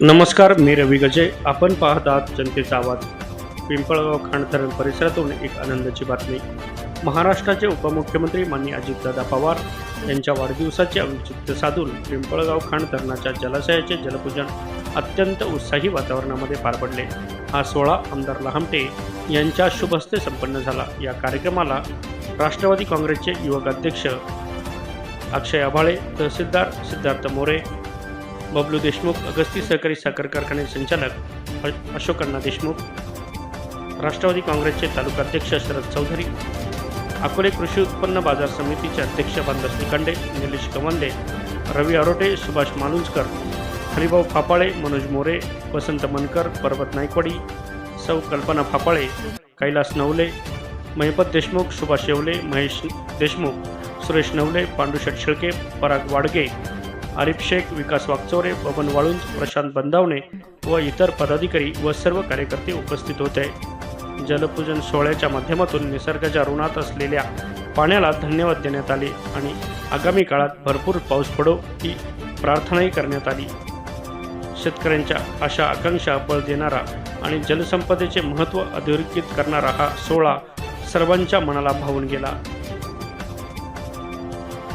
नमस्कार मी रवी गजे. आपण पाहत आहात जनतेचा आवाज. पिंपळगाव खांड धरण परिसरातून एक आनंदाची बातमी. महाराष्ट्राचे उपमुख्यमंत्री माननीय अजितदादा पवार यांच्या वाढदिवसाचे औचित्य साधून पिंपळगाव खांड धरणाच्या जलाशयाचे जलपूजन अत्यंत उत्साही वातावरणामध्ये पार पडले. हा सोहळा आमदार लहामटे यांच्या शुभस्ते संपन्न झाला. या कार्यक्रमाला राष्ट्रवादी काँग्रेसचे युवक अध्यक्ष अक्षय आभाळे तहसीलदार सिद्धार्थ मोरे बबलू देशमुख अगस्ती सहकारी साखर कारखाने संचालक अ- अशोक देशमुख राष्ट्रवादी काँग्रेसचे तालुकाध्यक्ष शरद चौधरी अकोले कृषी उत्पन्न बाजार समितीचे अध्यक्ष बांधस निकांडे निलेश कवंदे रवी आरोटे सुभाष मालुंजकर हरिभाऊ फापाळे मनोज मोरे वसंत मनकर पर्वत नायकवाडी सौ कल्पना फापाळे कैलास नवले महिपत देशमुख सुभाष येवले महेश देशमुख सुरेश नवले पांडुशेठ शेळके पराग वाडगे आरिफ शेख विकास वागचोरे बबन वाळुंज प्रशांत बंदावणे व इतर पदाधिकारी व सर्व कार्यकर्ते उपस्थित होते. जलपूजन सोहळ्याच्या माध्यमातून निसर्गाच्या ऋणात असलेल्या पाण्याला धन्यवाद देण्यात आले आणि आगामी काळात भरपूर पाऊस पडो ही प्रार्थनाही करण्यात आली. शेतकऱ्यांच्या आशा आकांक्षा बळ देणारा आणि जलसंपदेचे महत्त्व अधोरेखित करणारा हा सोहळा सर्वांच्या मनाला भावून गेला.